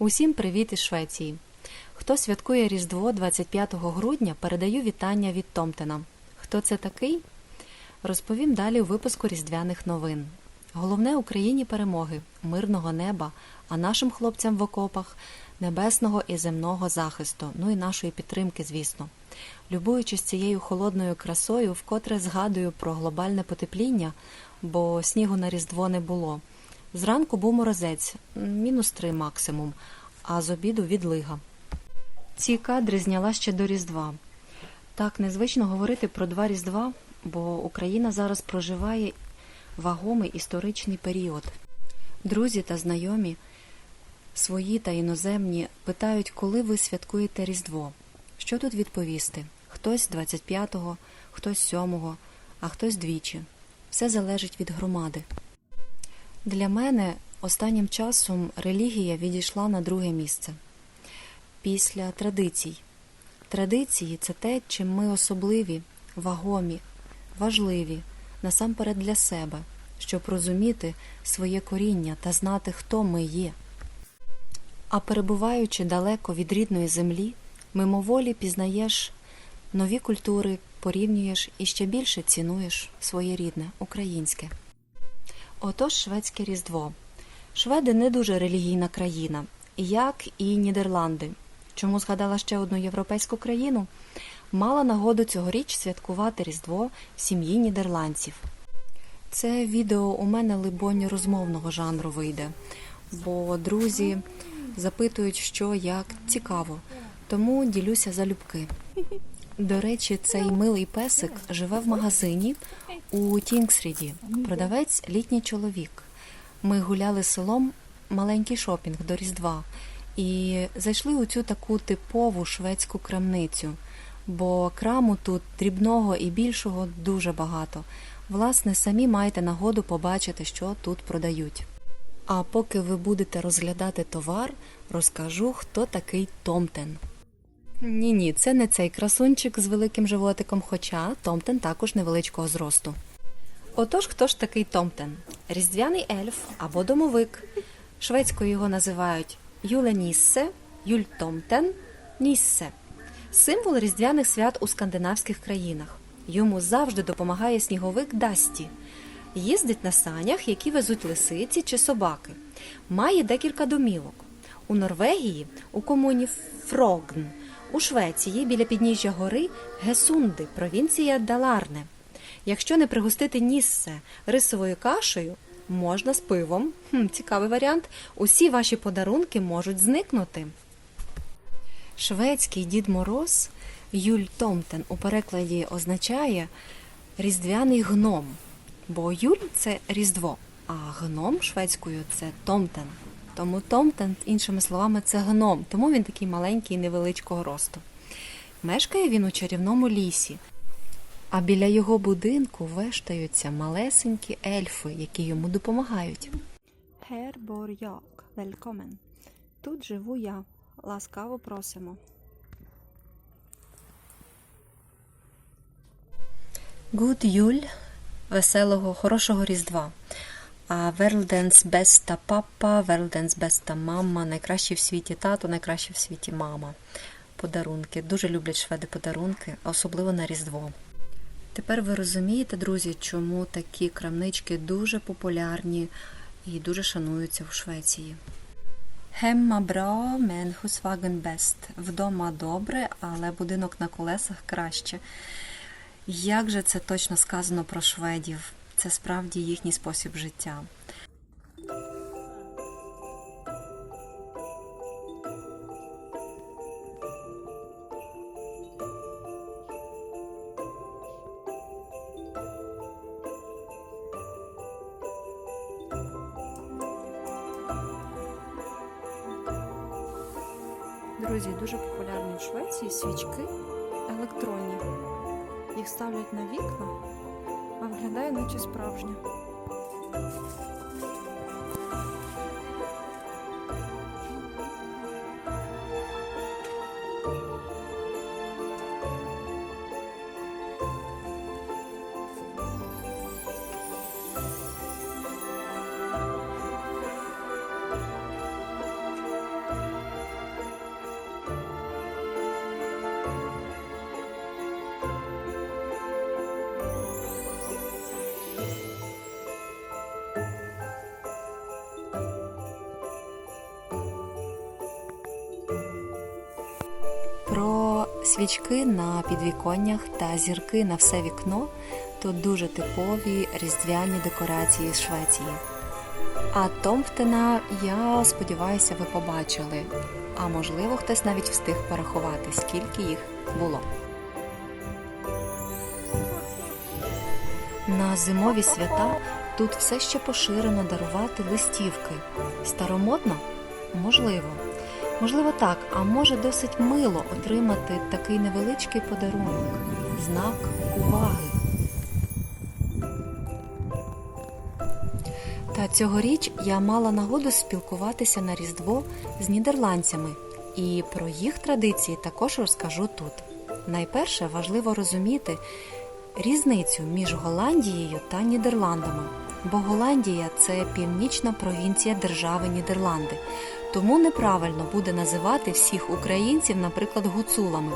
Усім привіт із Швеції. Хто святкує Різдво 25 грудня, передаю вітання від Томтена. Хто це такий? Розповім далі у випуску різдвяних новин. Головне Україні перемоги, мирного неба, а нашим хлопцям в окопах небесного і земного захисту, ну і нашої підтримки, звісно. Любуючись цією холодною красою, вкотре згадую про глобальне потепління, бо снігу на Різдво не було. Зранку був морозець, мінус три максимум, а з обіду відлига. Ці кадри зняла ще до Різдва. Так незвично говорити про два Різдва, бо Україна зараз проживає вагомий історичний період. Друзі та знайомі, свої та іноземні, питають, коли ви святкуєте Різдво. Що тут відповісти? Хтось 25-го, хтось 7-го, а хтось двічі. Все залежить від громади. Для мене останнім часом релігія відійшла на друге місце після традицій. Традиції це те, чим ми особливі, вагомі, важливі насамперед для себе, щоб розуміти своє коріння та знати, хто ми є. А перебуваючи далеко від рідної землі, мимоволі пізнаєш нові культури, порівнюєш і ще більше цінуєш своє рідне, українське. Отож, шведське Різдво. Шведи не дуже релігійна країна, як і Нідерланди. Чому згадала ще одну європейську країну? Мала нагоду цьогоріч святкувати Різдво в сім'ї нідерландців. Це відео у мене, либонь, розмовного жанру вийде, бо друзі запитують, що як цікаво, тому ділюся залюбки. До речі, цей милий песик живе в магазині у Тінгсріді. Продавець літній чоловік. Ми гуляли селом маленький шопінг до Різдва і зайшли у цю таку типову шведську крамницю, бо краму тут дрібного і більшого дуже багато. Власне, самі маєте нагоду побачити, що тут продають. А поки ви будете розглядати товар, розкажу, хто такий Томтен. Ні, ні, це не цей красунчик з великим животиком, хоча Томтен також невеличкого зросту. Отож, хто ж такий Томтен? Різдвяний ельф або домовик. Шведською його називають Юленіссе, Юльтомтен, Ніссе. Символ різдвяних свят у скандинавських країнах. Йому завжди допомагає сніговик Дасті. Їздить на санях, які везуть лисиці чи собаки. Має декілька домівок. У Норвегії у комуні Фрогн, у Швеції біля підніжжя гори Гесунди, провінція Даларне. Якщо не пригостити Ніссе рисовою кашею, можна з пивом. Хм, цікавий варіант. Усі ваші подарунки можуть зникнути. Шведський Дід Мороз Юль Томтен у перекладі означає різдвяний гном. Бо Юль це Різдво, а гном шведською це Томтен. Тому Томтен, іншими словами, це гном, тому він такий маленький і невеличкого росту. Мешкає він у чарівному лісі, а біля його будинку вештаються малесенькі ельфи, які йому допомагають. Bor jag. Välkommen. Тут живу я. Ласкаво просимо. Good Юль, веселого, хорошого Різдва. А Верлденс беста папа, Верлденс беста мама, найкращий в світі тато, найкращий в світі мама. Подарунки. Дуже люблять шведи подарунки, особливо на Різдво. Тепер ви розумієте, друзі, чому такі крамнички дуже популярні і дуже шануються в Швеції. Hemma bra, men husvagn best. Вдома добре, але будинок на колесах краще. Як же це точно сказано про шведів? Це справді їхній спосіб життя. Друзі, дуже популярні в Швеції свічки електронні. Їх ставлять на вікна, а виглядає наче справжня. Свічки на підвіконнях та зірки на все вікно то дуже типові різдвяні декорації Швеції. А Томптена, я сподіваюся, ви побачили. А можливо, хтось навіть встиг порахувати, скільки їх було. На зимові свята тут все ще поширено дарувати листівки. Старомодно? Можливо. Можливо, так, а може досить мило отримати такий невеличкий подарунок, знак уваги. Та цьогоріч я мала нагоду спілкуватися на Різдво з нідерландцями, і про їх традиції також розкажу тут. Найперше важливо розуміти різницю між Голландією та Нідерландами, бо Голландія це північна провінція держави Нідерланди. Тому неправильно буде називати всіх українців, наприклад, гуцулами.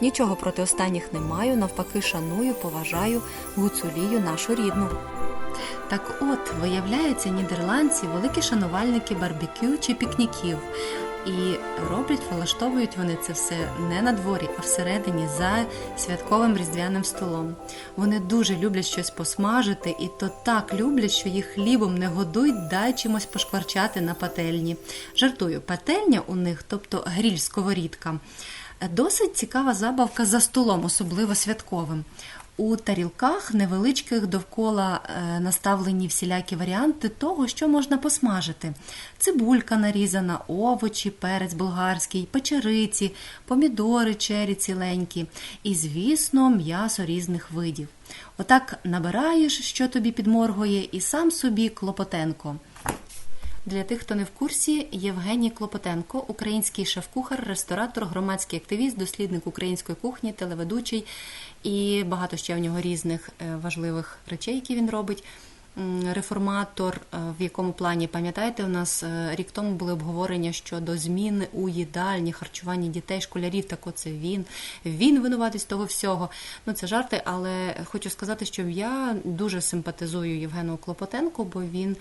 Нічого проти останніх не маю, навпаки, шаную, поважаю гуцулію нашу рідну. Так от, виявляється, нідерландці великі шанувальники барбекю чи пікніків. І роблять, влаштовують вони це все не на дворі, а всередині за святковим різдвяним столом. Вони дуже люблять щось посмажити, і то так люблять, що їх хлібом не годують, дай чимось пошкварчати на пательні. Жартую, пательня у них, тобто гріль сковорідка. Досить цікава забавка за столом, особливо святковим. У тарілках невеличких довкола е, наставлені всілякі варіанти того, що можна посмажити: цибулька нарізана, овочі, перець болгарський, печериці, помідори, чері ціленькі і, звісно, м'ясо різних видів. Отак набираєш, що тобі підморгує, і сам собі клопотенко. Для тих, хто не в курсі, Євгеній Клопотенко, український шеф-кухар, ресторатор, громадський активіст, дослідник української кухні, телеведучий і багато ще в нього різних е, важливих речей, які він робить. Реформатор, е, в якому плані пам'ятаєте, у нас е, рік тому були обговорення щодо зміни у їдальні, харчуванні дітей, школярів. Так оце він. Він винуватий з того всього. Ну це жарти, але хочу сказати, що я дуже симпатизую Євгену Клопотенку, бо він,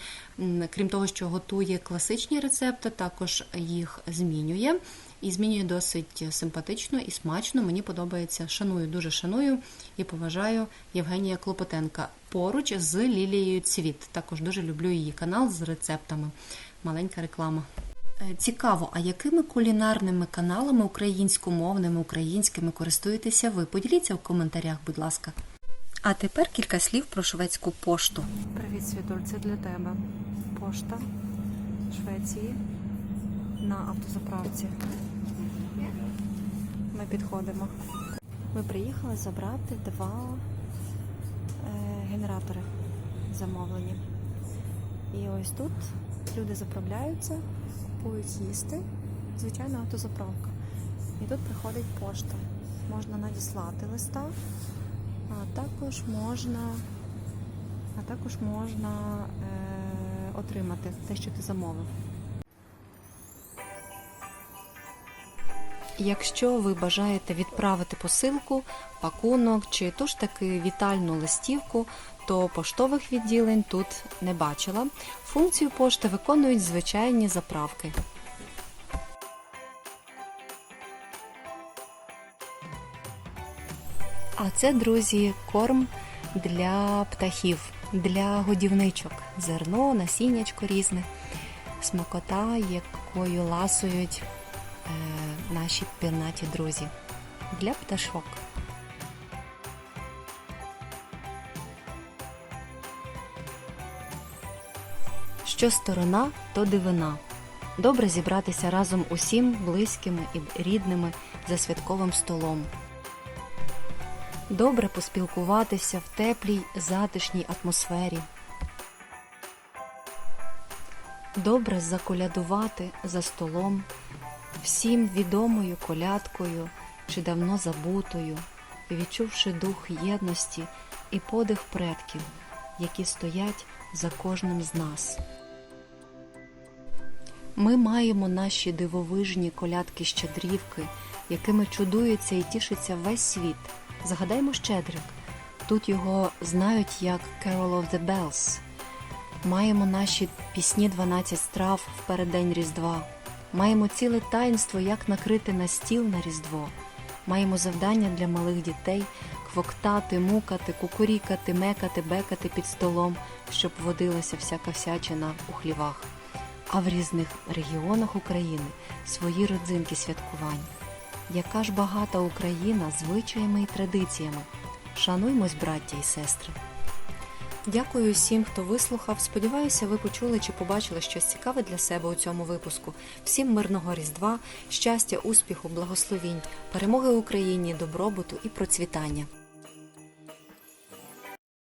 крім того, що готує класичні рецепти, також їх змінює. І змінює досить симпатично і смачно. Мені подобається. Шаную, дуже шаную і поважаю Євгенія Клопотенка поруч з Лілією Цвіт. Також дуже люблю її канал з рецептами. Маленька реклама. Е, Цікаво, а якими кулінарними каналами українськомовними, українськими користуєтеся ви? Поділіться в коментарях, будь ласка. А тепер кілька слів про шведську пошту. Привіт, Світуль, це для тебе. Пошта Швеції на автозаправці. Ми підходимо. Ми приїхали забрати два е, генератори замовлені. І ось тут люди заправляються, купують їсти. Звичайна автозаправка. І тут приходить пошта. Можна надіслати листа, а також можна а також можна е, отримати те, що ти замовив. Якщо ви бажаєте відправити посилку, пакунок чи ту ж таки вітальну листівку, то поштових відділень тут не бачила. Функцію пошти виконують звичайні заправки. А це, друзі, корм для птахів, для годівничок, зерно, насіннячко різне, смакота, якою ласують наші пірнаті друзі для пташок. Що сторона, то дивина. Добре зібратися разом усім близькими і рідними за святковим столом. Добре поспілкуватися в теплій, затишній атмосфері. Добре заколядувати за столом всім відомою колядкою чи давно забутою, відчувши дух єдності і подих предків, які стоять за кожним з нас. Ми маємо наші дивовижні колядки-щедрівки, якими чудується і тішиться весь світ. Згадаймо Щедрик. Тут його знають як Carol of the Bells. Маємо наші пісні 12 страв в переддень Різдва. Маємо ціле таїнство, як накрити на стіл на Різдво. Маємо завдання для малих дітей квоктати, мукати, кукурікати, мекати, бекати під столом, щоб водилася всяка всячина у хлівах. А в різних регіонах України свої родзинки святкувань. Яка ж багата Україна звичаями і традиціями. Шануймось, браття і сестри. Дякую всім, хто вислухав. Сподіваюся, ви почули чи побачили щось цікаве для себе у цьому випуску. Всім мирного Різдва, щастя, успіху, благословінь, перемоги Україні, добробуту і процвітання.